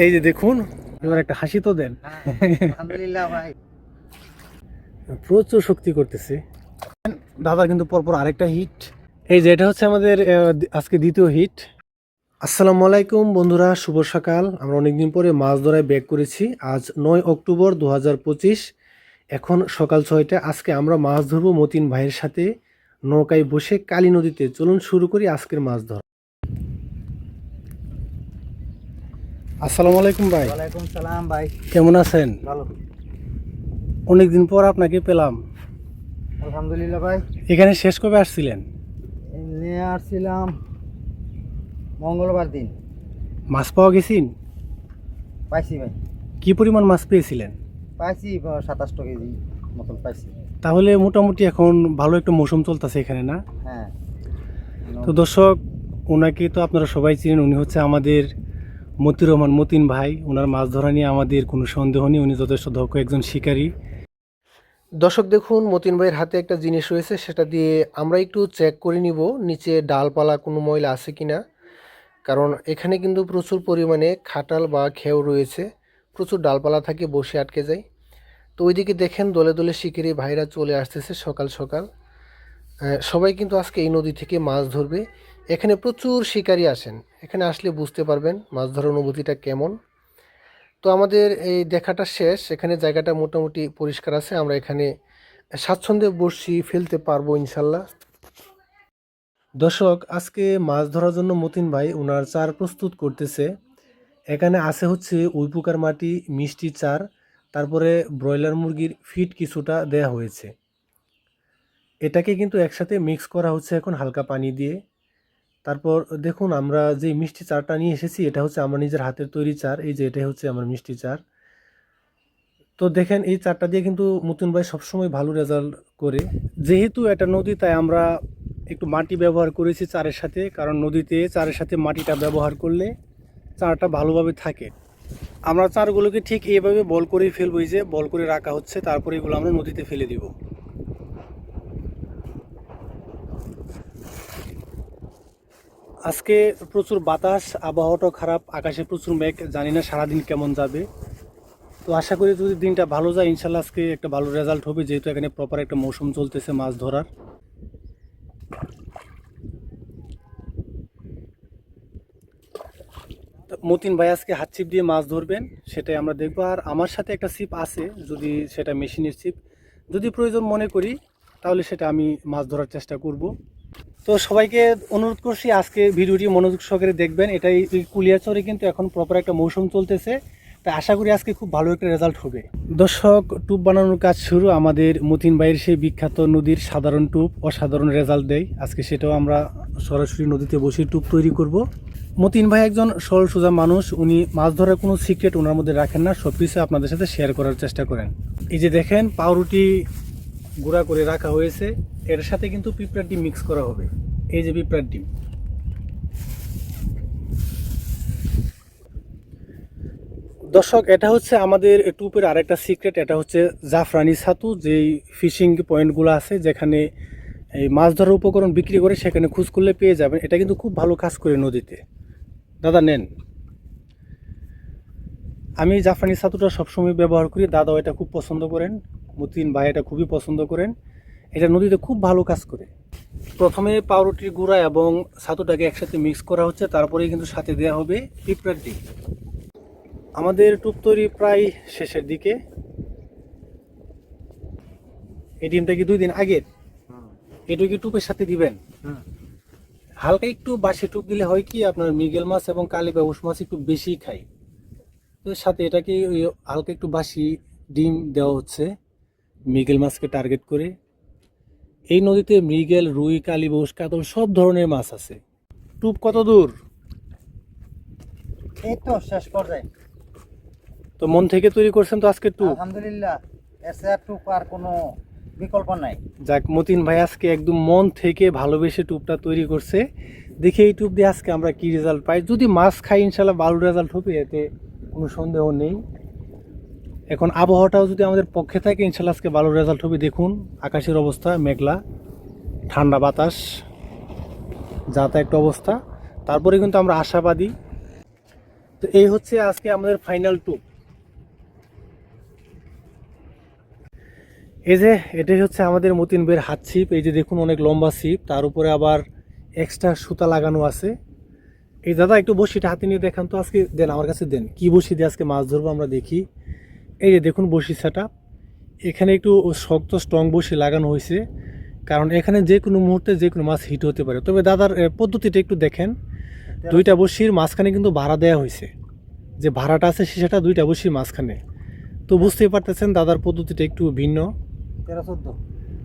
এই যে দেখুন এবার একটা হাসি তো দেন। আলহামদুলিল্লাহ ভাই। প্রচুর শক্তি করতেছে। দাদা কিন্তু পরপর আরেকটা হিট এই যে এটা হচ্ছে আমাদের আজকে দ্বিতীয় হিট আসসালামু আলাইকুম বন্ধুরা শুভ সকাল। আমরা অনেকদিন পরে মাছ ধরায় ব্যাক করেছি। আজ নয় অক্টোবর দু হাজার পঁচিশ। এখন সকাল ছয়টা আজকে আমরা মাছ ধরবো মতিন ভাইয়ের সাথে। নৌকায় বসে কালী নদীতে। চলুন শুরু করি আজকের মাছ ধরা। আসসালামু আলাইকুম ভাই। ওয়ালাইকুম সালাম ভাই। কেমন আছেন? ভালো। অনেকদিন পর আপনাকে পেলাম। আলহামদুলিল্লাহ ভাই। এখানে শেষ কবে আসছিলেন? নিয়ে আসছিলাম মঙ্গলবার দিন। মাছ পাওয়া গেছিন? পাইছি ভাই। কি পরিমাণ মাছ পেয়েছিলেন? পাইছি সাতাশটা কেজি মতন পাইছি। তাহলে মোটামুটি এখন ভালো একটা মৌসুম চলতেছে এখানে না? হ্যাঁ। তো দর্শক ওনাকে তো আপনারা সবাই চিনেন উনি হচ্ছে আমাদের মতির রহমান মতিন ভাই, ওনার মাছ ধরা নিয়ে আমাদের কোনো সন্দেহ নেই, উনি যথেষ্ট দক্ষ একজন শিকারী। দর্শক, দেখুন, মতিন ভাইয়ের হাতে একটা জিনিস রয়েছে, সেটা দিয়ে আমরা একটু চেক করে নিব, নিচে ডালপালা কোনো ময়লা আছে কি না কারণ এখানে কিন্তু প্রচুর পরিমাণে খাটাল বা খেউ রয়েছে, প্রচুর ডালপালা থাকে, বসে আটকে যায়। তো ওইদিকে দেখেন, দলে দলে শিকারি ভাইরা চলে আসতেছে সকাল সকাল। সবাই কিন্তু আজকে এই নদী থেকে মাছ ধরবে। এখানে প্রচুর শিকারী আসেন। এখানে আসলে বুঝতে পারবেন মাছ ধরার অনুভূতিটা কেমন। তো আমাদের এই দেখাটা শেষ। এখানে জায়গাটা মোটামুটি পরিষ্কার আছে। আমরা এখানে স্বাচ্ছন্দ্যে বসি ফেলতে পারব ইনশাল্লাহ। দর্শক, আজকে মাছ ধরার জন্য মতিন ভাই ওনার চার প্রস্তুত করতেছে। এখানে আছে হচ্ছে উইপুকার মাটি, মিষ্টি চার, তারপরে ব্রয়লার মুরগির ফিট কিছুটা দেয়া হয়েছে। এটাকে কিন্তু একসাথে মিক্স করা হচ্ছে এখন হালকা পানি দিয়ে। তারপর দেখুন আমরা যে মিষ্টি চারটা নিয়ে এসেছি, এটা হচ্ছে আমার নিজের হাতের তৈরি চার, এই যে এটাই হচ্ছে আমার মিষ্টি চার। তো দেখেন এই চারটা দিয়ে কিন্তু মুতুন ভাই সবসময় ভালো রেজাল্ট করে। যেহেতু এটা নদী, তাই আমরা একটু মাটি ব্যবহার করেছি চারের সাথে, কারণ নদীতে চারের সাথে মাটিটা ব্যবহার করলে চারটা ভালোভাবে থাকে। আমরা চারগুলোকে ঠিক এইভাবে বল করেই ফেলব, এই যে বল করে রাখা হচ্ছে, তারপরে এগুলো আমরা নদীতে ফেলে দিব। আজকে প্রচুর বাতাস, আবহাওয়াটাও খারাপ, আকাশে প্রচুর মেঘ, জানি না সারাদিন কেমন যাবে। তো আশা করি যদি দিনটা ভালো যায়, ইনশাল্লাহ আজকে একটা ভালো রেজাল্ট হবে, যেহেতু এখানে প্রপার একটা মৌসুম চলতেছে মাছ ধরার। মতিন ভাই আজকে হাত ছিপ দিয়ে মাছ ধরবেন, সেটাই আমরা দেখব। আর আমার সাথে একটা ছিপ আছে, যদি সেটা মেশিনের ছিপ। যদি প্রয়োজন মনে করি, তাহলে সেটা আমি মাছ ধরার চেষ্টা করব। তো সবাইকে অনুরোধ করছি আজকে ভিডিওটি মনোযোগ সহকারে দেখবেন। এটাই কুলিয়াচরে কিন্তু এখন প্রপার একটা মৌসুম চলতেছে। তাই আশা করি আজকে খুব ভালো একটা রেজাল্ট হবে। দর্শক টুপ বানানোর কাজ শুরু। আমাদের মতিন ভাইয়ের সেই বিখ্যাত নদীর সাধারণ টুপ অসাধারণ রেজাল্ট দেয়। আজকে সেটাও আমরা সরাসরি নদীতে বসে টুপ তৈরি করব। মতিন ভাই একজন সরল সোজা মানুষ। উনি মাছ ধরার কোনো সিক্রেট ওনার মধ্যে রাখেন না। সব কিছু আপনাদের সাথে শেয়ার করার চেষ্টা করেন। এই যে দেখেন, পাউরুটি গুঁড়া করে রাখা হয়েছে। এর সাথে কিন্তু পিঁপড়ার ডিম মিক্স করা হবে। এই যে পিঁপড়ার ডিম। দর্শক, এটা হচ্ছে আমাদের টুপের আরেকটা সিক্রেট এটা হচ্ছে জাফরানি ছাতু, যেই ফিশিং পয়েন্টগুলো আছে, যেখানে এই মাছ ধরার উপকরণ বিক্রি করে সেখানে খোঁজ করলে পেয়ে যাবেন। এটা কিন্তু খুব ভালো কাজ করে নদীতে। দাদা, নেন। আমি জাফরানি ছাতুটা সবসময় ব্যবহার করি। দাদাও এটা খুব পছন্দ করেন। মতিন ভাই এটা খুবই পছন্দ করেন। এটা নদীতে খুব ভালো কাজ করে। প্রথমে পাউরুটির গুঁড়া এবং ছাতুটাকে একসাথে মিক্স করা হচ্ছে তারপরে কিন্তু সাথে দেওয়া হবে পিঁপড়ার ডিম। আমাদের টুপ তৈরি প্রায় শেষের দিকে। এই ডিমটা কি দুই দিন আগের? এটা কি টুপের সাথে দিবেন? হালকা একটু বাসি টুপ দিলে হয় কি আপনার মৃগেল মাছ এবং কালী বাবুস মাছ একটু বেশি খায়। তো সাথে এটাকে হালকা একটু বাসি ডিম দেওয়া হচ্ছে মৃগেল মাছকে টার্গেট করে। এই নদীতে মৃগেল রুই কালী কালীবাউস কাতল সব ধরনের মাছ আছে। টুপ কত দূর? এই তো শেষ পর্যায়ে। তো মন থেকে তৈরি করছেন তো আজকে টুপ? আলহামদুলিল্লাহ এর চেয়ে আর টুক আর কোনো বিকল্প নাই। যাক মতিন ভাই আজকে একদম মন থেকে ভালোবেসে টুপটা তৈরি করছে। দেখি এই টুপ দিয়ে আজকে আমরা কি রেজাল্ট পাই। যদি মাছ খাই ইনশাল্লাহ ভালো রেজাল্ট হবে এতে কোনো সন্দেহ নেই। এখন আবহাওয়াটাও যদি আমাদের পক্ষে থাকে, ইনশাল্লাহ আজকে ভালো রেজাল্ট হবে। দেখুন, আকাশের অবস্থা মেঘলা, ঠান্ডা বাতাস যা তা একটা অবস্থা। তারপরে কিন্তু আমরা আশাবাদী। তো এই হচ্ছে আজকে আমাদের ফাইনাল টুক এই যে, এটাই হচ্ছে আমাদের মতিন বের হাত ছিপ। এই যে দেখুন, অনেক লম্বা ছিপ। তার উপরে আবার এক্সট্রা সুতা লাগানো আছে। এই দাদা, একটু বসিটা হাতে নিয়ে দেখান তো। আজকে দেন, আমার কাছে দেন। কি বসি দিয়ে আজকে মাছ ধরবো আমরা দেখি। এই যে দেখুন বসি সেটা এখানে একটু শক্ত স্ট্রং বসি লাগানো হয়েছে। কারণ এখানে যে কোনো মুহূর্তে যে কোনো মাছ হিট হতে পারে। তবে দাদার পদ্ধতিটা একটু দেখেন। দুইটা বসির মাঝখানে কিন্তু ভাড়া দেওয়া হয়েছে। যে ভাড়াটা আছে সেটা দুইটা বসির মাঝখানে। তো বুঝতেই পারতেছেন দাদার পদ্ধতিটা একটু ভিন্ন। তেরো চোদ্দ।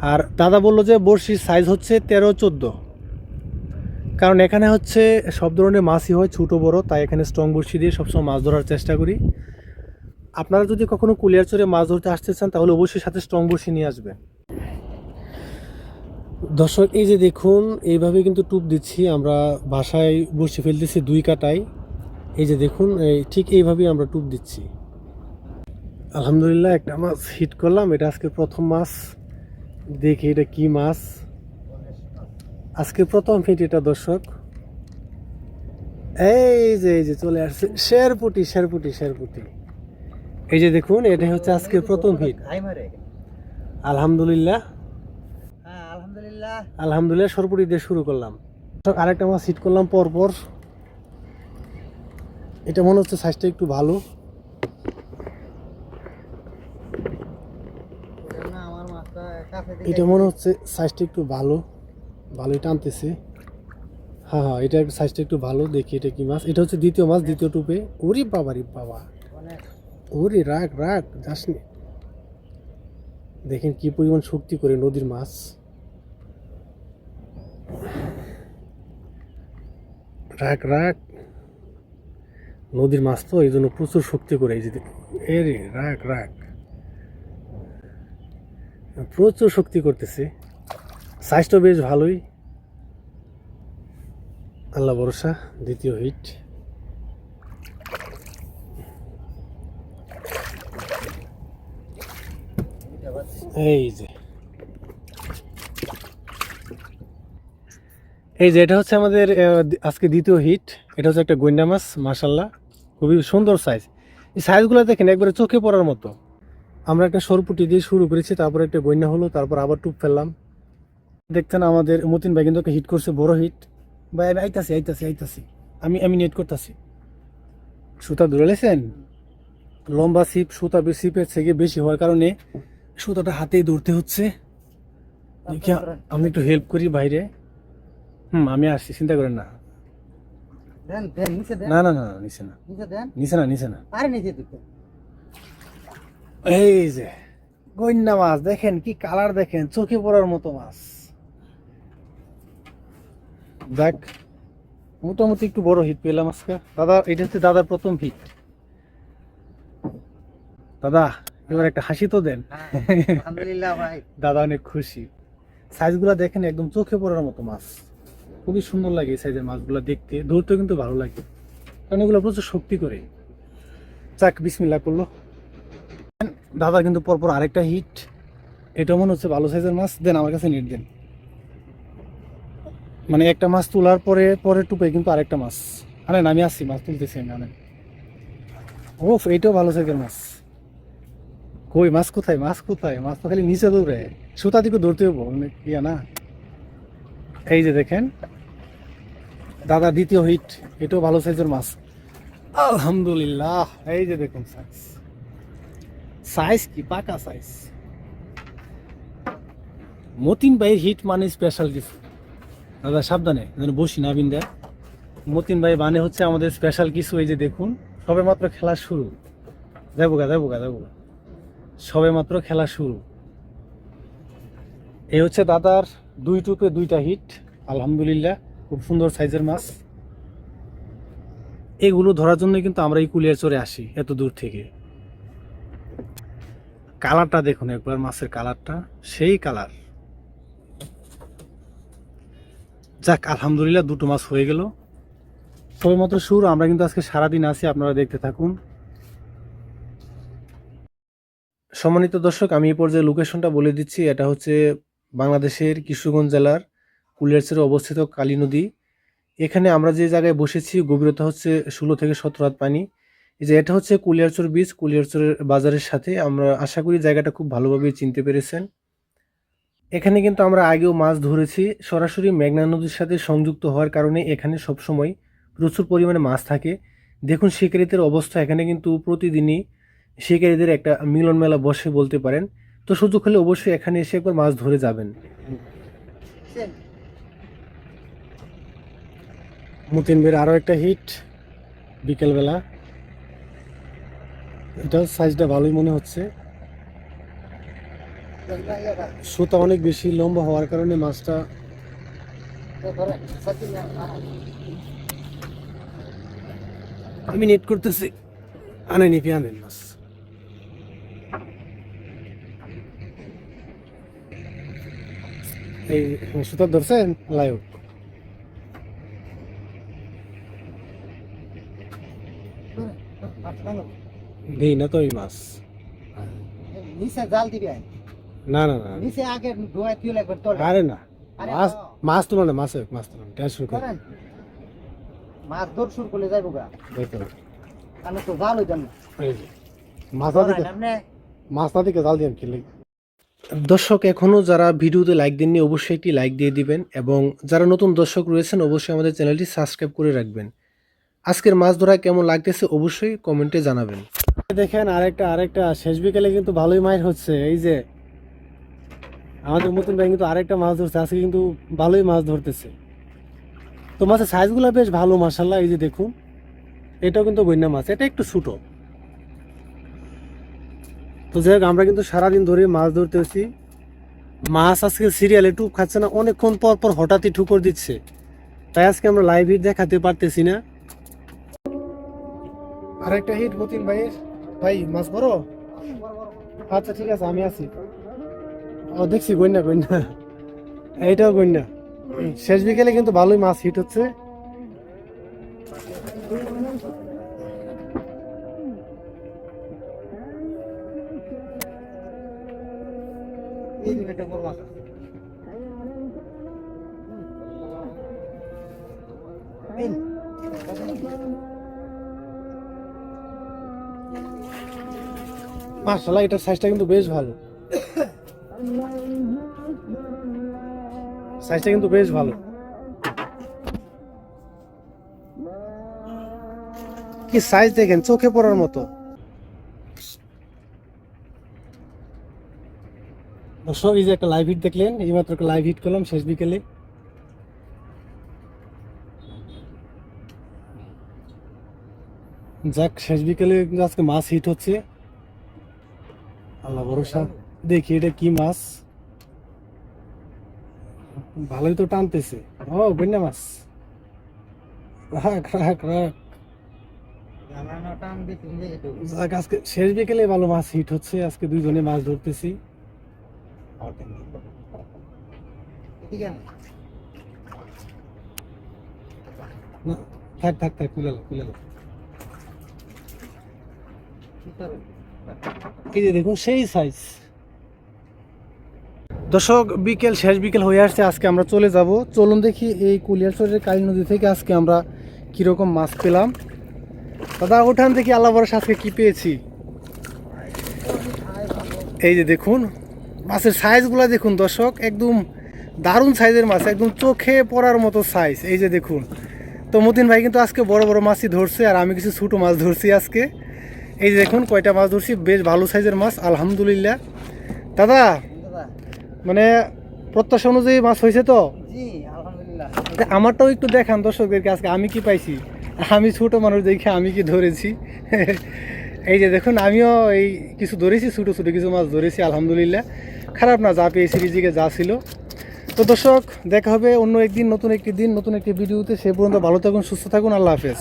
আর দাদা বলল যে বড়শির সাইজ হচ্ছে তেরো চোদ্দ। কারণ এখানে হচ্ছে সব ধরনের মাছই হয় ছোটো বড়। তাই এখানে স্ট্রং বড়শি দিয়ে সবসময় মাছ ধরার চেষ্টা করি। আপনারা যদি কখনো কুলিয়ার চরে মাছ ধরতে আসতে চান, তাহলে অবশ্যই সাথে স্ট্রং বড়শি নিয়ে আসবে। দর্শক, এই যে দেখুন, এইভাবে কিন্তু টুপ দিচ্ছি, আমরা বাসায় বসে ফেলতেছি দুই কাটায়। এই যে দেখুন ঠিক এইভাবেই আমরা টুপ দিচ্ছি। আলহামদুলিল্লাহ, একটা মাছ হিট করলাম। এটা আজকে প্রথম মাছ। দেখি এটা কি মাছ। আজকে প্রথম হিট এটা, দর্শক। এই যে এই যে, চলে আসছে। শেরপুটি শেরপুটি শেরপুটি। এই যে দেখুন এটা হচ্ছে আজকে প্রথম হিট আলহামদুলিল্লাহ। হ্যাঁ আলহামদুলিল্লাহ। আলহামদুলিল্লাহ সরপুরি দিয়ে শুরু করলাম। আরেকটা মাছ হিট করলাম পরপর। এটা মনে হচ্ছে সাইজটা একটু ভালো। এটা মনে হচ্ছে সাইজটা একটু ভালো। ভালোই টানতেছে। হ্যাঁ হ্যাঁ এটা সাইজটা একটু ভালো। দেখি এটা কি মাছ এটা হচ্ছে দ্বিতীয় মাছ দ্বিতীয় টুপে ওরে বাবা রে বাবা। ওরে রাখ রাখ যাসনি। দেখেন কি পরিমাণ শক্তি করে নদীর মাছ। রাখ রাখ নদীর মাছ তো, এই জন্য প্রচুর শক্তি করে এই যে এরে এ রে রাখ রাখ প্রচুর শক্তি করতেছে। সাইজটা বেশ ভালোই। আল্লাহ ভরসা, দ্বিতীয় হিট। এই যে। এই যে, এটা হচ্ছে আমাদের আজকে দ্বিতীয় হিট। এটা হচ্ছে একটা গন্ডা মাছ মাসাল্লাহ খুবই সুন্দর সাইজ এই সাইজগুলো দেখেন, একবারে চোখে পড়ার মতো। আমরা একটা সরপুটি দিয়ে শুরু করেছি, তারপর একটা গন্যা হলো, তারপর আবার টুপ ফেললাম। দেখছেন আমাদের মতিন ভাই কিন্তু হিট করছে, বড় হিট ভাই, আমি আইতাছি আইতাছি আইতাছি। আমি আমি নেট করতেছি। সুতা ধরে লেছেন? লম্বা সিপ সুতা বে- সিপের থেকে বেশি হওয়ার কারণে সুতাটা হাতেই ধরতে হচ্ছে। দেখি আমি একটু হেল্প করি বাইরে। হুম আমি আসছি চিন্তা করেন না। না না না, নিচে না। নিচে না নিচে না। আরে নিচে এই যে গন্যা মাছ দেখেন কি কালার দেখেন চোখে পড়ার মতো মাছ। দেখ মোটামুটি একটু বড় হিট পেলাম আজকে। দাদা এটা হচ্ছে দাদার প্রথম হিট দাদা এবার একটা হাসি তো দেন। আলহামদুলিল্লাহ ভাই। দাদা অনেক খুশি। সাইজগুলো দেখেন একদম চোখে পড়ার মতো মাছ। খুবই সুন্দর লাগে এই সাইজের মাছগুলো দেখতে। ধরতেও কিন্তু ভালো লাগে। কারণ এগুলো প্রচুর শক্তি করে। চাক বিসমিল্লা করল। দাদা কিন্তু পরপর আরেকটা হিট এটা মনে হচ্ছে ভালো সাইজের মাছ। দেন আমার কাছে নেট দেন। মানে একটা মাছ তোলার পরে পরে টুপে কিন্তু আরেকটা মাছ। আনেন আমি আসছি মাছ তুলতেছি আমি আনেন। ওফ এইটাও ভালো সাইজের মাছ। কই, মাছ কোথায়? মাছ কোথায়? মাছ তো খালি নিচে দৌড়ে। সুতা দিকে দৌড়তে হব ইয়া না। এই যে দেখেন, দাদা দ্বিতীয় হিট, এটাও ভালো সাইজের মাছ। আলহামদুলিল্লাহ, এই যে দেখুন সাইজ সাইজ কি? পাকা সাইজ মতিন ভাইয়ের হিট মানে স্পেশাল কিছু। দাদা, সাবধানে, যেন বসি না বিন্দা। মতিন ভাই মানে হচ্ছে আমাদের স্পেশাল কিছু, এই যে দেখুন। সবে মাত্র খেলা শুরু। যাব গা যাব গা যাব গা। সবে মাত্র খেলা শুরু। এই হচ্ছে দাদার দুই টুপে দুইটা হিট। আলহামদুলিল্লাহ, খুব সুন্দর সাইজের মাছ। এগুলো ধরার জন্য কিন্তু আমরা এই কুলিয়ার চরে আসি, এত দূর থেকে। কালারটা দেখুন একবার, মাছের কালারটা। সেই কালার। যাক, আলহামদুলিল্লাহ দুটো মাছ হয়ে গেল। সবেমাত্র শুরু, আমরা কিন্তু আজকে সারাদিন আছি, আপনারা দেখতে থাকুন। সম্মানিত দর্শক, আমি এই পর্যায়ে লোকেশনটা বলে দিচ্ছি। এটা হচ্ছে বাংলাদেশের কিশোরগঞ্জ জেলার কুলিয়ারচরে অবস্থিত কালী নদী। এখানে আমরা যে জায়গায় বসেছি, গভীরতা হচ্ছে ষোলো থেকে সতেরো হাত পানি। এই যে এটা হচ্ছে কুলিয়ারচর বীচ কুলিয়ারচরের বাজারের সাথে। আমরা আশা করি জায়গাটা খুব ভালোভাবে চিনতে পেরেছেন। এখানে কিন্তু আমরা আগেও মাছ ধরেছি। সরাসরি মেঘনা নদীর সাথে সংযুক্ত হওয়ার কারণে এখানে সবসময় প্রচুর পরিমাণে মাছ থাকে। দেখুন শিকারীদের অবস্থা। এখানে কিন্তু প্রতিদিনই শিকারীদের একটা মিলন মেলা বসে বলতে পারেন। তো সুযোগ হলে অবশ্যই এখানে এসে একবার মাছ ধরে যাবেন। মতিন বের আরও একটা হিট বিকেলবেলা। এটা সাইজটা ভালোই মনে হচ্ছে। সুতা অনেক বেশি লম্বা হওয়ার কারণে মাছটা আমি নেট করতেছি আনেনি পেয়ানেন মাছ। এই সুতা ধরছেন লাইভ। দেই না তো এই মাছ। নিচে জাল দিবে না না না। নিচে আগে ধোয়া তুই লাগবে তোলে আরে না মাছ মাছ তুলো না মাছ মাছ তুলো টেনশন করে। করেন। মাছ দৌড় শুরু করলে যাইব গা। দেখতে আমি তো জাল হইতাম থেকে আপনি মাছটা থেকে জাল দিয়ে খেলে দর্শক, এখনও যারা ভিডিওতে লাইক দেননি, অবশ্যই একটি লাইক দিয়ে দিবেন এবং যারা নতুন দর্শক রয়েছেন, অবশ্যই আমাদের চ্যানেলটি সাবস্ক্রাইব করে রাখবেন। আজকের মাছ ধরা কেমন লাগতেছে, অবশ্যই কমেন্টে জানাবেন। দেখেন, আরেকটা আরেকটা, শেষ বিকেলে কিন্তু ভালোই মাছ হচ্ছে। এই যে, আমাদের মতন ভাই কিন্তু আরেকটা মাছ ধরছে, আজকে কিন্তু ভালোই মাছ ধরতেছে। তো মাছের সাইজগুলো বেশ ভালো মাসাল্লাহ এই যে দেখুন। এটাও কিন্তু বন্যা মাছ, এটা একটু ছোটো। তো যাই হোক, আমরা কিন্তু সারাদিন ধরে মাছ ধরতেছি মাছ আজকে সিরিয়ালে টুপ খাচ্ছে না, অনেকক্ষণ পর পর হঠাৎই ঠুকর দিচ্ছে। তাই আজকে আমরা লাইভ হিট দেখাতে পারতেছি না। আরেকটা হিট মতিন ভাইয়ের। ভাই, মাছ বড় আচ্ছা ঠিক আছে, আমি আছি। ও, দেখছি, গন্যা গন্যা। এইটাও গন্যা। শেষ বিকেলে কিন্তু ভালোই মাছ হিট হচ্ছে। মিনিটে বড় মাছ। এটার সাইজটা কিন্তু বেশ ভালো। সাইজটা কিন্তু বেশ ভালো। কি সাইজ দেখেন, চোখে পড়ার মতো। দর্শক, এই যে একটা লাইভ হিট দেখলেন, এইমাত্র একটা লাইভ হিট করলাম, শেষ বিকেলে। যাক, শেষ বিকেলে আজকে মাছ হিট হচ্ছে। আল্লাহ ভরসা। দেখি এটা কি মাছ। ভালোই তো টানতেছে। ও, বন্যা মাছ। রাখ রাখ আজকে শেষ বিকেলে ভালো মাছ হিট হচ্ছে। আজকে দুইজনে মাছ ধরতেছি। না থাক থাক থাক এই যে দেখুন সেই সাইজ দর্শক বিকেল শেষ বিকেল হয়ে আসছে আজকে আমরা চলে যাব। চলুন দেখি এই কুলিয়ারচরের কালী নদী থেকে আজকে আমরা কীরকম মাছ পেলাম। দাদা ওঠান দেখি আল্লাহ ভরসা আজকে কি পেয়েছি? এই যে দেখুন মাছের সাইজগুলো দেখুন দর্শক একদম দারুণ সাইজের মাছ একদম চোখে পড়ার মতো সাইজ এই যে দেখুন তো মতিন ভাই কিন্তু আজকে বড় বড় মাছই ধরছে আর আমি কিছু ছোটো মাছ ধরছি আজকে। এই যে দেখুন কয়টা মাছ ধরছি বেশ ভালো সাইজের মাছ আলহামদুলিল্লাহ। দাদা মানে প্রত্যাশা অনুযায়ী মাছ হয়েছে তা আমারটাও একটু দেখান দর্শকদেরকে আজকে আমি কি পাইছি? আমি ছোট মানুষ দেখে আমি কি ধরেছি? এই যে দেখুন আমিও এই কিছু ধরেছি ছোটো ছোটো কিছু মাছ ধরেছি আলহামদুলিল্লাহ। খারাপ না, যা পেয়েছি রিজিকে যা ছিল। তো দর্শক, দেখা হবে অন্য একদিন, নতুন একটি দিন, নতুন একটি ভিডিওতে। সে পর্যন্ত ভালো থাকুন, সুস্থ থাকুন, আল্লাহ হাফেজ।